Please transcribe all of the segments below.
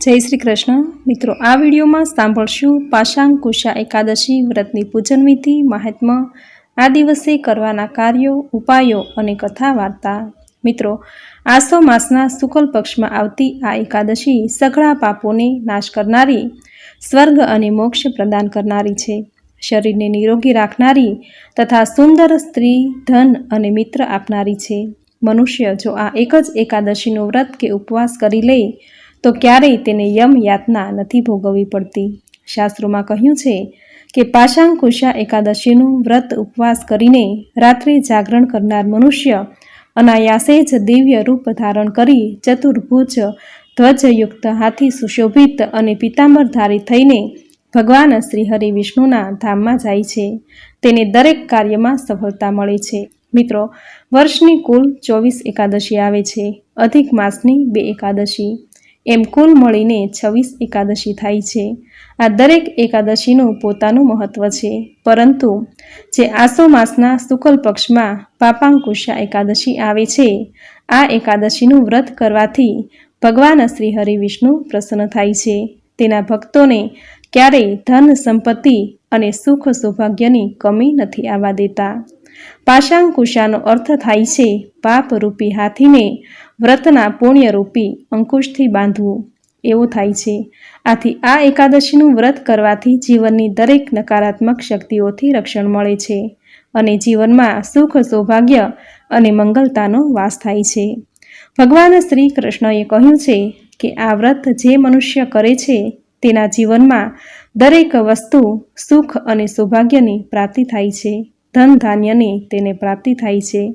જય શ્રી કૃષ્ણ. મિત્રો, આ વિડીયોમાં સાંભળશું પાશાંકુશા એકાદશી વ્રતની પૂજન વિધિ મહાત્મ્ય આ દિવસે કરવાના કાર્યો, ઉપાયો અને કથા વાર્તા મિત્રો, આસો માસના શુકલ પક્ષમાં આવતી આ એકાદશી સઘળા પાપોને નાશ કરનારી, સ્વર્ગ અને મોક્ષ પ્રદાન કરનારી છે. શરીરને નિરોગી રાખનારી તથા સુંદર સ્ત્રી, ધન અને મિત્ર આપનારી છે. મનુષ્ય જો આ એક જ એકાદશીનું વ્રત કે ઉપવાસ કરી લે તો ક્યારેય તેને યમ યાતના નથી ભોગવવી પડતી. શાસ્ત્રોમાં કહ્યું છે કે પાશાંકુશા એકાદશીનું વ્રત ઉપવાસ કરીને રાત્રે જાગરણ કરનાર મનુષ્ય અનાયાસે જ દિવ્ય રૂપ ધારણ કરી ચતુર્ભુજ ધ્વજયુક્ત હાથી સુશોભિત અને પિતાંબરધારી થઈને ભગવાન શ્રી હરિ વિષ્ણુના ધામમાં જાય છે. તેને દરેક કાર્યમાં સફળતા મળે છે. મિત્રો, વર્ષની કુલ ચોવીસ એકાદશી આવે છે. અધિક માસની બે એકાદશી. એમ કુલ મળીને છવ્વીસ એકાદશી થાય છે. આ દરેક એકાદશીનું પોતાનું મહત્વ છે. પરંતુ જે આસો માસના શુકલ પક્ષમાં પાપાંકુશા એકાદશી આવે છે, આ એકાદશીનું વ્રત કરવાથી ભગવાન શ્રી હરિ વિષ્ણુ પ્રસન્ન થાય છે. તેના ભક્તોને ક્યારેય ધન, સંપત્તિ અને સુખ સૌભાગ્યની કમી નથી આવવા દેતા. પાશાંકુશાનો અર્થ થાય છે, પાપરૂપી હાથીને વ્રતના પુણ્યરૂપી અંકુશથી બાંધવું. એવો થાય છે. આથી આ એકાદશીનું વ્રત કરવાથી જીવનની દરેક નકારાત્મક શક્તિઓથી રક્ષણ મળે છે અને જીવનમાં સુખ, સૌભાગ્ય અને મંગલતાનો વાસ થાય છે. ભગવાન શ્રી કૃષ્ણએ કહ્યું છે કે આ વ્રત જે મનુષ્ય કરે છે, તેના જીવનમાં દરેક વસ્તુ સુખ અને સૌભાગ્યની પ્રાપ્તિ થાય છે. ધન ધાન્યની તેને પ્રાપ્તિ થાય છે.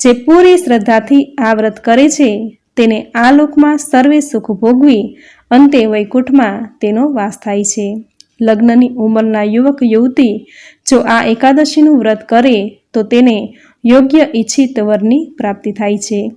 જે પૂરી શ્રદ્ધાથી આ વ્રત કરે છે, તેને આ લોકમાં સર્વે સુખ ભોગવી અંતે વૈકુંઠમાં તેનો વાસ થાય છે. લગ્નની ઉંમરના યુવક યુવતી જો આ એકાદશીનું વ્રત કરે, તો તેને યોગ્ય ઈચ્છિત વરની પ્રાપ્તિ થાય છે.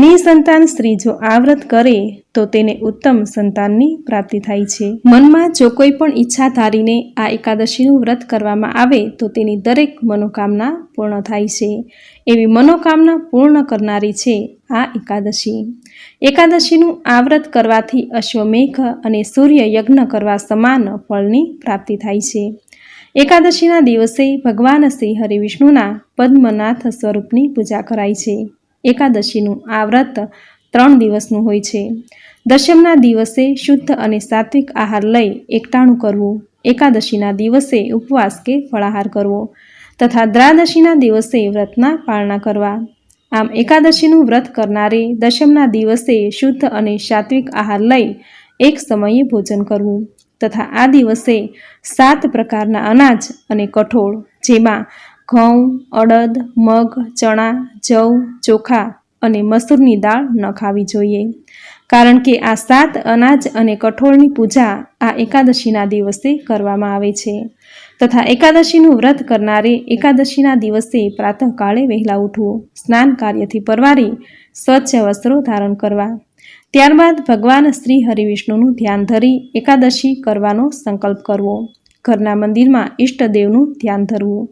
નિસંતાન સ્ત્રી જો આ વ્રત કરે, તો તેને ઉત્તમ સંતાનની પ્રાપ્તિ થાય છે. મનમાં જો કોઈ પણ ઈચ્છા ધારીને આ એકાદશીનું વ્રત કરવામાં આવે, તો તેની દરેક મનોકામના પૂર્ણ થાય છે. એવી મનોકામના પૂર્ણ કરનારી છે આ એકાદશી. એકાદશીનું આ વ્રત કરવાથી અશ્વમેઘ અને સૂર્ય યજ્ઞ કરવા સમાન ફળની પ્રાપ્તિ થાય છે. એકાદશીના દિવસે ભગવાન શ્રી હરિવિષ્ણુના પદ્મનાથ સ્વરૂપની પૂજા કરાય છે. એકાદશીનું આ વ્રત ત્રણ દિવસનું હોય છે. દશમના દિવસે શુદ્ધ અને સાત્વિક આહાર લઈ એકટાણું કરવું. એકાદશીના દિવસે ઉપવાસ કે ફળાહાર કરવો તથા દ્વાદશીના દિવસે વ્રતના પાળના કરવા. આમ એકાદશીનું વ્રત કરનારે દશમના દિવસે શુદ્ધ અને સાત્વિક આહાર લઈ એક સમયે ભોજન કરવું તથા આ દિવસે સાત પ્રકારના અનાજ અને કઠોળ જેમાં ઘઉં, અડદ, મગ, ચણા, જવ, ચોખા અને મસૂરની દાળ ન ખાવી જોઈએ. કારણ કે આ સાત અનાજ અને કઠોળની પૂજા આ એકાદશીના દિવસે કરવામાં આવે છે. તથા એકાદશીનું વ્રત કરનારે એકાદશીના દિવસે પ્રાતઃકાળે વહેલા ઉઠવું સ્નાન કાર્યથી પરવારી સ્વચ્છ વસ્ત્રો ધારણ કરવા. ત્યારબાદ ભગવાન શ્રી હરિવિષ્ણુનું ધ્યાન ધરી એકાદશી કરવાનો સંકલ્પ કરવો. ઘરના મંદિરમાં ઈષ્ટદેવનું ધ્યાન ધરવું.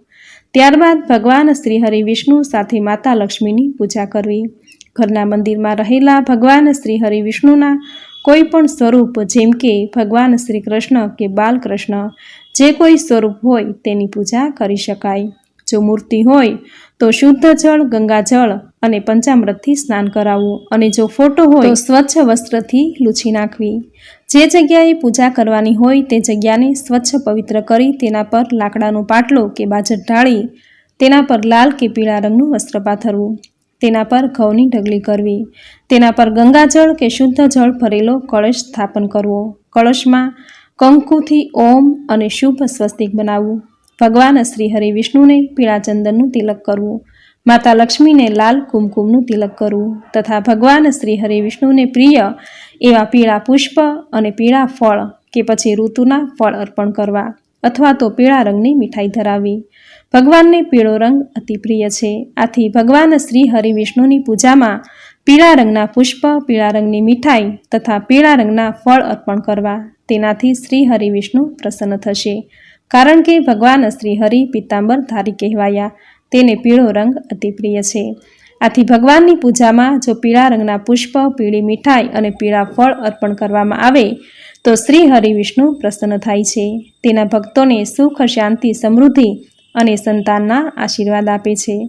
ત્યારબાદ ભગવાન શ્રીહરિ વિષ્ણુ સાથે માતા લક્ષ્મીની પૂજા કરવી. ઘરના મંદિરમાં રહેલા ભગવાન શ્રી હરિ વિષ્ણુના કોઈ પણ સ્વરૂપ, જેમ કે ભગવાન શ્રી કૃષ્ણ કે બાલકૃષ્ણ જે કોઈ સ્વરૂપ હોય તેની પૂજા કરી શકાય. જો મૂર્તિ હોય, તો શુદ્ધ જળ ગંગાજળ અને પંચામૃતથી સ્નાન કરાવવું અને જો ફોટો હોય, તો સ્વચ્છ વસ્ત્રથી લૂછી નાખવી. જે જગ્યાએ પૂજા કરવાની હોય તે જગ્યાને સ્વચ્છ પવિત્ર કરી તેના પર લાકડાનો પાટલો કે બાજટ ઢાળી, તેના પર લાલ કે પીળા રંગનું વસ્ત્ર પાથરવું, તેના પર ઘઉંની ઢગલી કરવી, તેના પર ગંગાજળ કે શુદ્ધ જળ ભરેલો કળશ સ્થાપન કરવો, કળશમાં કંકુથી ઓમ અને શુભ સ્વસ્તિક બનાવવું, ભગવાન શ્રી હરિ વિષ્ણુને પીળા ચંદનનું તિલક કરવું માતા લક્ષ્મીને લાલ કુમકુમનું તિલક કરવું તથા ભગવાન શ્રી હરિવિષ્ણુને પ્રિય એવા પીળા પુષ્પ અને પીળા ફળ કે પછી ઋતુના ફળ અર્પણ કરવા અથવા તો પીળા રંગની મીઠાઈ ધરાવવી ભગવાનને પીળો રંગ અતિ પ્રિય છે. આથી ભગવાન શ્રી હરિ વિષ્ણુની પૂજામાં પીળા રંગના પુષ્પ, પીળા રંગની મીઠાઈ તથા પીળા રંગના ફળ અર્પણ કરવા તેનાથી શ્રી હરિ વિષ્ણુ પ્રસન્ન થશે. કારણ કે ભગવાન શ્રી હરિ પિત્તાંબર ધારી કહેવાયા. તેને પીળો રંગ અતિ પ્રિય છે. આથી ભગવાનની પૂજામાં જો પીળા રંગના પુષ્પ, પીળી મીઠાઈ અને પીળા ફળ અર્પણ કરવામાં આવે, તો શ્રી હરિવિષ્ણુ પ્રસન્ન થાય છે. તેના ભક્તોને સુખ, શાંતિ, સમૃદ્ધિ અને સંતાનના આશીર્વાદ આપે છે.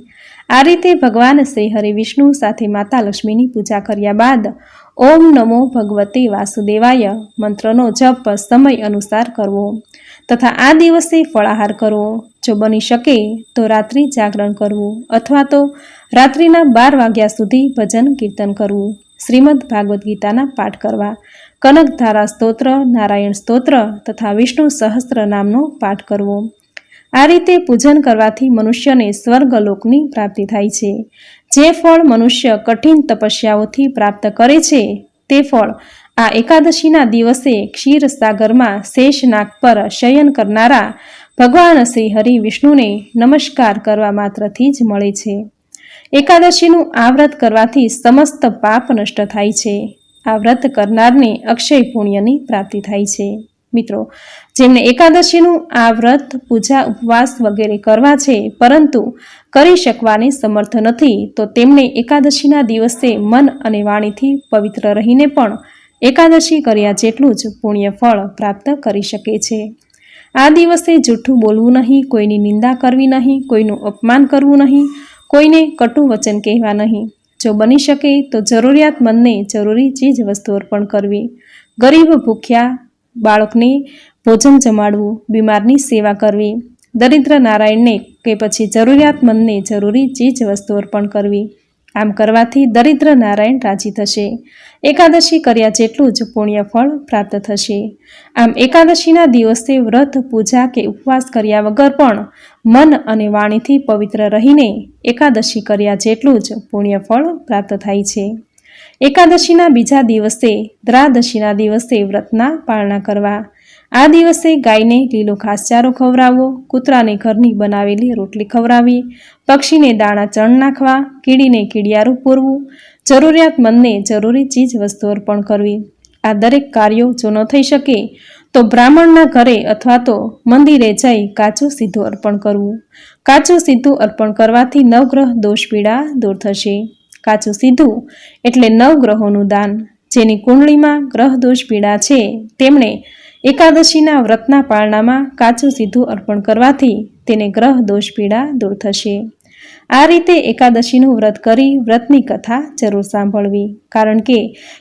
આ રીતે ભગવાન શ્રી હરિવિષ્ણુ સાથે માતા લક્ષ્મીની પૂજા કર્યા બાદ ઓમ નમો ભગવતે વાસુદેવાય મંત્રનો જપ સમય અનુસાર કરવો તથા આ દિવસે ફળાહાર કરવો. જો બની શકે, તો રાત્રિ જાગરણ કરવું અથવા તો રાત્રિના બાર વાગ્યા સુધી ભજન કીર્તન કરવું. શ્રીમદ ભાગવદ્ ગીતાના પાઠ કરવા. કનકધારા સ્તોત્ર, નારાયણ સ્તોત્ર તથા વિષ્ણુ સહસ્ત્ર નામનો પાઠ કરવો. આ રીતે પૂજન કરવાથી મનુષ્યને સ્વર્ગલોકની પ્રાપ્તિ થાય છે. જે ફળ મનુષ્ય કઠિન તપસ્યાઓથી પ્રાપ્ત કરે છે, તે ફળ આ એકાદશીના દિવસે ક્ષીરસાગરમાં શેષનાગ પર શયન કરનારા ભગવાન શ્રી હરિ વિષ્ણુને નમસ્કાર કરવા માત્રથી જ મળે છે. એકાદશીનું આ વ્રત કરવાથી સમસ્ત પાપ નષ્ટ થાય છે. આ વ્રત કરનારને અક્ષય પુણ્યની પ્રાપ્તિ થાય છે. મિત્રો જેમને એકાદશીનું આ વ્રત પૂજા ઉપવાસ વગેરે કરવા છે, પરંતુ કરી શકવાની સમર્થ નથી, તો તેમણે એકાદશીના દિવસે મન અને વાણીથી પવિત્ર રહીને પણ એકાદશી કર્યા જેટલું જ પુણ્ય ફળ પ્રાપ્ત કરી શકે છે. આ દિવસે જૂઠું બોલવું નહીં, કોઈની નિંદા કરવી નહીં, કોઈનું અપમાન કરવું નહીં, કોઈને કટુ વચન કહેવા નહીં. જો બની શકે તો જરૂરિયાતમંદને જરૂરી ચીજ વસ્તુ અર્પણ કરવી. ગરીબ ભૂખ્યા બાળકને ભોજન જમાડવું, બીમારની સેવા કરવી. દરિદ્ર નારાયણને કે પછી જરૂરિયાતમંદને જરૂરી ચીજ વસ્તુ અર્પણ કરવી. આમ કરવાથી દરિદ્ર નારાયણ રાજી થશે. એકાદશી કર્યા જેટલું જ પુણ્ય ફળ પ્રાપ્ત થશે. આમ એકાદશીના દિવસે વ્રત, પૂજા કે ઉપવાસ કર્યા વગર પણ મન અને વાણીથી પવિત્ર રહીને એકાદશી કર્યા જેટલું જ પુણ્ય ફળ પ્રાપ્ત થાય છે. એકાદશીના બીજા દિવસે, દ્રાદશીના દિવસે વ્રતના પાળના કરવા આ દિવસે ગાયને લીલો ઘાસચારો ખવડાવવો, કૂતરાને ઘરની બનાવેલી રોટલી ખવડાવવી, પક્ષીને દાણા ચણ નાખવા, કીડીને કીડિયારું પૂરવું, જરૂરિયાતમંદને જરૂરી ચીજ વસ્તુ અર્પણ કરવી. આ દરેક કાર્યો જો ન થઈ શકે, તો બ્રાહ્મણના ઘરે અથવા તો મંદિરે જઈ કાચું સીધું અર્પણ કરવું. કાચું સીધું અર્પણ કરવાથી નવગ્રહ દોષ પીડા દૂર થશે. કાચું સીધું એટલે નવગ્રહોનું દાન. જેની કુંડળીમાં ગ્રહ દોષ પીડા છે, તેમણે એકાદશીના વ્રતના પાળનામાં કાચું સીધું અર્પણ કરવાથી તેને ગ્રહ દોષ પીડા દૂર થશે. આ રીતે એકાદશીનું વ્રત કરી વ્રતની કથા જરૂર સાંભળવી. કારણ કે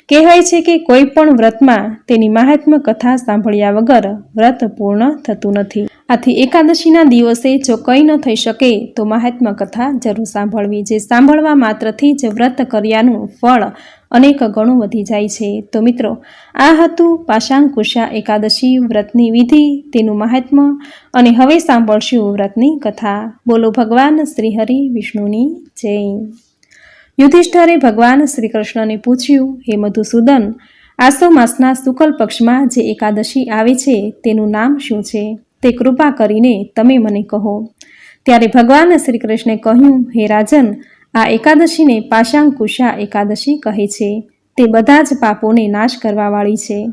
કહેવાય છે કે કોઈ પણ વ્રતમાં તેની મહાત્મ્ય કથા સાંભળ્યા વગર વ્રત પૂર્ણ થતું નથી. આથી એકાદશીના દિવસે જો કંઈ ન થઈ શકે, તો મહાત્મ્ય કથા જરૂર સાંભળવી, જે સાંભળવા માત્રથી જ વ્રત કર્યાનું ફળ અનેક ગણું વધી જાય છે. તો મિત્રો, આ હતું પાશાંકુશા એકાદશી વ્રતની વિધિ, તેનું મહાત્મ્ય, અને હવે સાંભળશું વ્રતની કથા. બોલો ભગવાન શ્રીહરિ વિષ્ણુની જય. યુધિષ્ઠરે ભગવાન શ્રી કૃષ્ણને પૂછ્યું, હે મધુસૂદન આસો માસના શુકલ પક્ષમાં જે એકાદશી આવે છે, તેનું નામ શું છે? તે કૃપા કરીને તમે મને કહો. ત્યારે ભગવાન શ્રી કૃષ્ણે કહ્યું, હે રાજન, આ એકાદશીને પાશાંકુશા એકાદશી કહે છે. તે બધા જ પાપોને નાશ કરવાવાળી છે.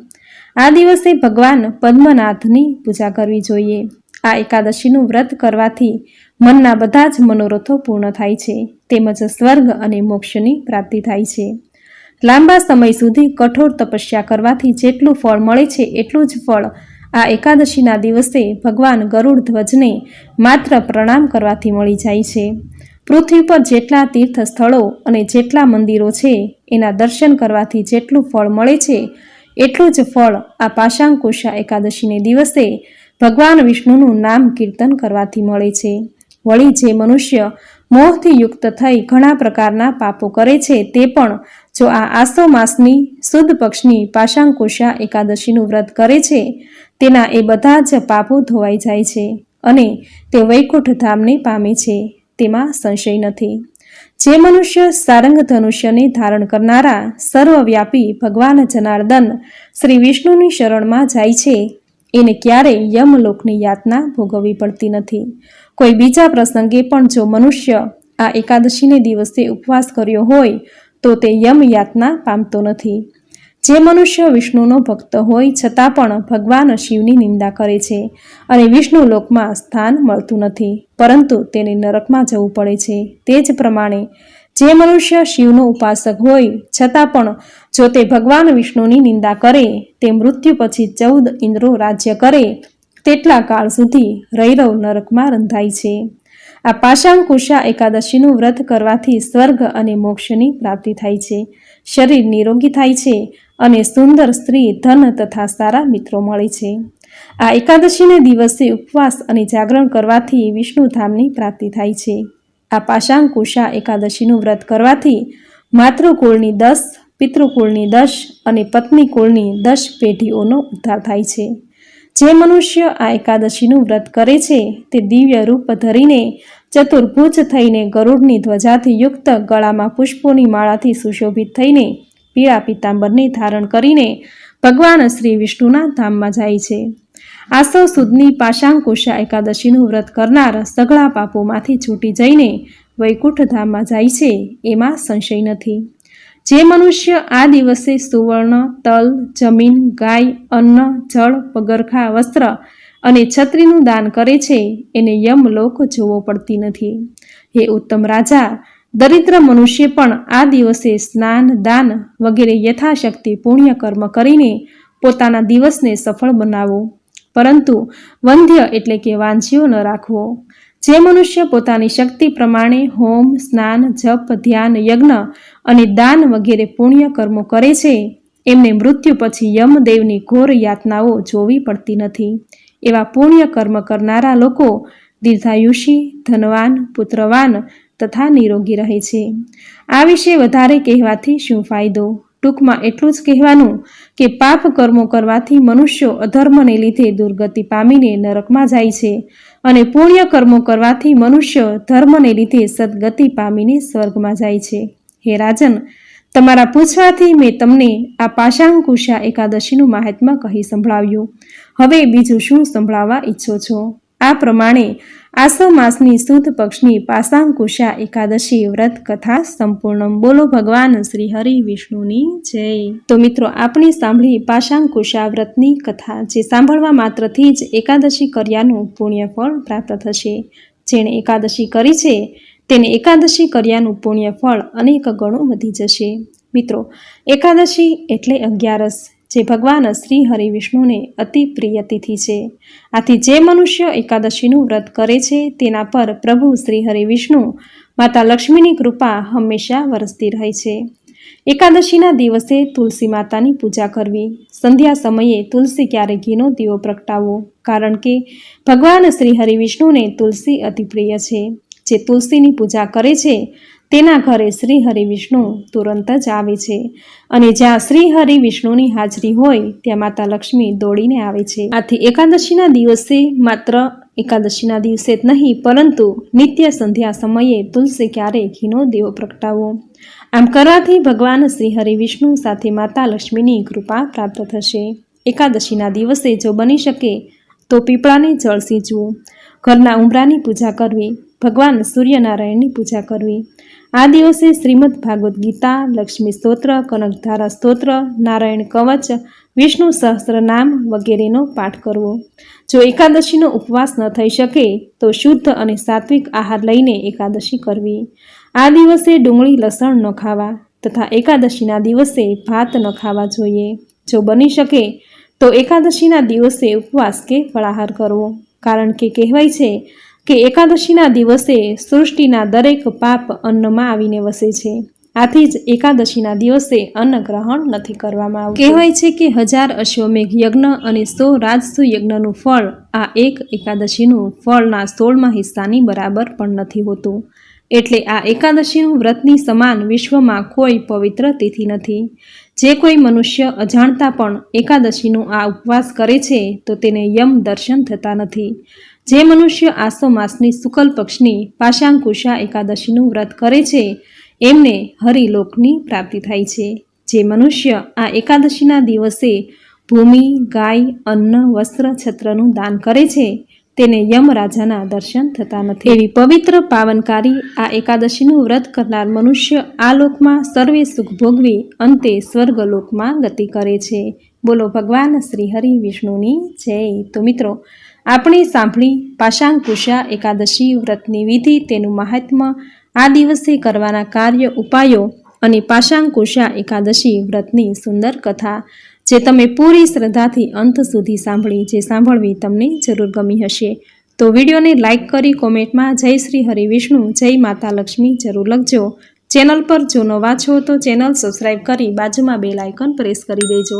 આ દિવસે ભગવાન પદ્મનાથની પૂજા કરવી જોઈએ. આ એકાદશીનું વ્રત કરવાથી મનના બધા જ મનોરથો પૂર્ણ થાય છે. તેમજ સ્વર્ગ અને મોક્ષની પ્રાપ્તિ થાય છે. લાંબા સમય સુધી કઠોર તપસ્યા કરવાથી જેટલું ફળ મળે છે, એટલું જ ફળ આ એકાદશીના દિવસે ભગવાન ગરુડ ધ્વજને માત્ર પ્રણામ કરવાથી મળી જાય છે. પૃથ્વી પર જેટલા તીર્થ સ્થળો અને જેટલા મંદિરો છે, એના દર્શન કરવાથી જેટલું ફળ મળે છે, એટલું જ ફળ આ પાશાંકુશા એકાદશીને દિવસે ભગવાન વિષ્ણુનું નામ કીર્તન કરવાથી મળે છે. વળી જે મનુષ્ય મોહથી યુક્ત થઈ ઘણા પ્રકારના પાપો કરે છે, તે પણ જો આ આસો માસની સુદ પક્ષની પાશાંકુશા એકાદશીનું વ્રત કરે છે, તેના એ બધા જ પાપો ધોવાઈ જાય છે અને તે વૈકુંઠ ધામને પામે છે, તેમાં સંશય નથી. જે મનુષ્ય સારંગ ધનુષ્યને ધારણ કરનારા સર્વવ્યાપી ભગવાન જનાર્દન શ્રી વિષ્ણુની શરણમાં જાય છે, એને ક્યારેય યમલોકની યાતના ભોગવવી પડતી નથી. કોઈ બીજા પ્રસંગે પણ જો મનુષ્ય આ એકાદશીને દિવસે ઉપવાસ કર્યો હોય તો તે યમ યાતના પામતો નથી. જે મનુષ્ય વિષ્ણુનો ભક્ત હોય છતાં પણ ભગવાન શિવની નિંદા કરે છે અને વિષ્ણુ લોકમાં સ્થાન મળતું નથી, પરંતુ તેને નરકમાં જવું પડે છે. તે જ પ્રમાણે જે મનુષ્ય શિવનો ઉપાસક હોય છતાં પણ જો તે ભગવાન વિષ્ણુની નિંદા કરે, તે મૃત્યુ પછી ચૌદ ઇન્દ્રો રાજ્ય કરે, તેટલા કાળ સુધી રૈરવ નરકમાં રંધાય છે. આ પાશાંકુશા એકાદશીનું વ્રત કરવાથી સ્વર્ગ અને મોક્ષની પ્રાપ્તિ થાય છે. શરીર નિરોગી થાય છે અને સુંદર સ્ત્રી ધન તથા સારા મિત્રો મળે છે. આ એકાદશીને દિવસે ઉપવાસ અને જાગરણ કરવાથી વિષ્ણુધામની પ્રાપ્તિ થાય છે. આ પાશાંકુશા એકાદશીનું વ્રત કરવાથી માતૃકુળની દસ, પિતૃકુળની દશ અને પત્ની કુળની દસ પેઢીઓનો ઉદ્ધાર થાય છે. જે મનુષ્ય આ એકાદશીનું વ્રત કરે છે, તે દિવ્ય રૂપ ધરીને ચતુર્ભુજ થઈને ગરુડની ધ્વજાથી યુક્ત ગળામાં પુષ્પોની માળાથી સુશોભિત થઈને પીળા પિતાંબરને ધારણ કરીને ભગવાન શ્રી વિષ્ણુના ધામમાં જાય છે. આસો સુદની પાશાંકુશા એકાદશીનું વ્રત કરનાર સઘળા પાપોમાંથી છૂટી જઈને વૈકુંઠ ધામમાં જાય છે, એમાં સંશય નથી. જે મનુષ્ય આ દિવસે સુવર્ણ, તલ, જમીન, ગાય, અન્ન, જળ, પગરખા, વસ્ત્ર અને છત્રીનું દાન કરે છે, એને યમલોક જોવો પડતી નથી. હે ઉત્તમ રાજા, દરિદ્ર મનુષ્ય પણ આ દિવસે સ્નાન, દાન વગેરે યથાશક્તિ પુણ્ય કર્મ કરીને પોતાના દિવસને સફળ બનાવો. પરંતુ વંધ્ય એટલે કે વાંછીઓ ન રાખવો. જે મનુષ્ય પોતાની શક્તિ પ્રમાણે હોમ, સ્નાન, જપ, ધ્યાન, યજ્ઞ અને દાન વગેરે પુણ્ય કર્મો કરે છે, એમને મૃત્યુ પછી યમદેવની ઘોર યાતનાઓ જોવી પડતી નથી. એવા પુણ્ય કર્મ કરનારા લોકો દીર્ઘાયુષી, ધનવાન, પુત્રવાન તથા નિરોગી રહે છે. આ વિશે વધારે કહેવાથી શું ફાયદો? ટૂંકમાં એટલું જ કહેવાનું કે પાપ કર્મો કરવાથી મનુષ્યો અધર્મને લીધે દુર્ગતિ પામીને નરકમાં જાય છે અને પુણ્ય કર્મો કરવાથી મનુષ્ય ધર્મને લીધે સદગતિ પામીને સ્વર્ગમાં જાય છે. હે રાજન, તમારા પૂછવાથી મેં તમને આ પાશાંકુશા એકાદશીનું મહાત્મા કહી સંભળાવ્યું. હવે બીજું શું સંભળાવવા ઈચ્છો છો? આ પ્રમાણે આસો માસની સુદ પક્ષની પાસાંકુશા એકાદશી વ્રત કથા સંપૂર્ણ બોલો ભગવાન શ્રી હરિ વિષ્ણુની જય. તો મિત્રો, આપણે સાંભળી પાશાંકુશા વ્રતની કથા, જે સાંભળવા માત્રથી જ એકાદશી કર્યાનું પુણ્યફળ પ્રાપ્ત થશે. જેણે એકાદશી કરી છે, તેને એકાદશી કર્યાનું પુણ્યફળ અનેક ગણો વધી જશે. મિત્રો, એકાદશી એટલે અગિયારસ. જે ભગવાન શ્રી હરિ વિષ્ણુને અતિ પ્રિય તિથિ છે. આથી જે મનુષ્ય એકાદશીનું વ્રત કરે છે, તેના પર પ્રભુ શ્રી હરિ વિષ્ણુ, માતા લક્ષ્મીની કૃપા હંમેશા વરસતી રહે છે. એકાદશીના દિવસે તુલસી માતાની પૂજા કરવી. સંધ્યા સમયે તુલસી ક્યારે ઘીનો દીવો પ્રગટાવો કારણ કે ભગવાન શ્રી હરિ વિષ્ણુને તુલસી અતિ પ્રિય છે. જે તુલસીની પૂજા કરે છે તેના ઘરે શ્રી હરિ વિષ્ણુ તુરંત જ આવે છે. અને જ્યાં શ્રી હરિ વિષ્ણુની હાજરી હોય, ત્યાં માતા લક્ષ્મી દોડીને આવે છે. આથી એકાદશીના દિવસે માત્ર એકાદશીના દિવસે જ નહીં, પરંતુ નિત્ય સંધ્યા સમયે તુલસી ક્યારે ઘીનો દેવો પ્રગટાવો આમ કરવાથી ભગવાન શ્રી હરિ વિષ્ણુ સાથે માતા લક્ષ્મીની કૃપા પ્રાપ્ત થશે. એકાદશીના દિવસે જો બની શકે, તો પીપળાને જળ સીંચવું ઘરના ઉમરાની પૂજા કરવી. ભગવાન સૂર્યનારાયણની પૂજા કરવી. આ દિવસે શ્રીમદ ભાગવદ્ ગીતા, લક્ષ્મી સ્તોત્ર કનકધારા સ્તોત્ર, નારાયણ કવચ, વિષ્ણુ સહસ્ત્ર નામ વગેરેનો પાઠ કરવો. જો એકાદશીનો ઉપવાસ ન થઈ શકે, તો શુદ્ધ અને સાત્વિક આહાર લઈને એકાદશી કરવી. આ દિવસે ડુંગળી લસણ ન ખાવા તથા એકાદશીના દિવસે ભાત ન ખાવા જોઈએ. જો બની શકે, તો એકાદશીના દિવસે ઉપવાસ કે ફળાહાર કરવો. કારણ કે કહેવાય છે કે એકાદશીના દિવસે સૃષ્ટિના દરેક પાપ અન્નમાં આવીને વસે છે. આથી જ એકાદશીના દિવસે અન્ન ગ્રહણ નથી કરવામાં આવતું. કહેવાય છે કે હજાર અશ્વમેઘ યજ્ઞ અને સો રાજસુ યજ્ઞનું ફળ આ એક એકાદશીનું ફળના સોળમાં હિસ્સાની બરાબર પણ નથી હોતું. એટલે આ એકાદશીનું વ્રતની સમાન વિશ્વમાં કોઈ પવિત્ર તિથિ નથી. જે કોઈ મનુષ્ય અજાણતા પણ એકાદશીનું આ ઉપવાસ કરે છે, તો તેને યમ દર્શન થતા નથી. જે મનુષ્ય આસો માસની શુકલ પક્ષની પાશાંકુશા એકાદશીનું વ્રત કરે છે, એમને હરિલોકની પ્રાપ્તિ થાય છે. જે મનુષ્ય આ એકાદશીના દિવસે ભૂમિ, ગાય, અન્ન, વસ્ત્ર, છત્રનું દાન કરે છે, તેને યમરાજાના દર્શન થતા નથી. એવી પવિત્ર પાવનકારી આ એકાદશીનું વ્રત કરનાર મનુષ્ય આ લોકમાં સર્વે સુખ ભોગવી અંતે સ્વર્ગલોકમાં ગતિ કરે છે. બોલો ભગવાન શ્રી હરિ વિષ્ણુની જય. તો મિત્રો આપણે સાંભળી પાશાંકુશા એકાદશી વ્રતની વિધિ તેનું મહાત્મ્ય આ દિવસે કરવાના કાર્ય ઉપાયો અને પાશાંકુશા એકાદશી વ્રતની સુંદર કથા, જે તમે પૂરી શ્રદ્ધાથી અંત સુધી સાંભળી, જે સાંભળવી તમને જરૂર ગમી હશે. તો વિડીયોને લાઇક કરી કોમેન્ટમાં જય શ્રી હરિવિષ્ણુ જય માતા લક્ષ્મી જરૂર લખજો. ચેનલ પર જો નવા છો તો ચેનલ સબસ્ક્રાઇબ કરી બાજુમાં બે લાઇકન પ્રેસ કરી દેજો.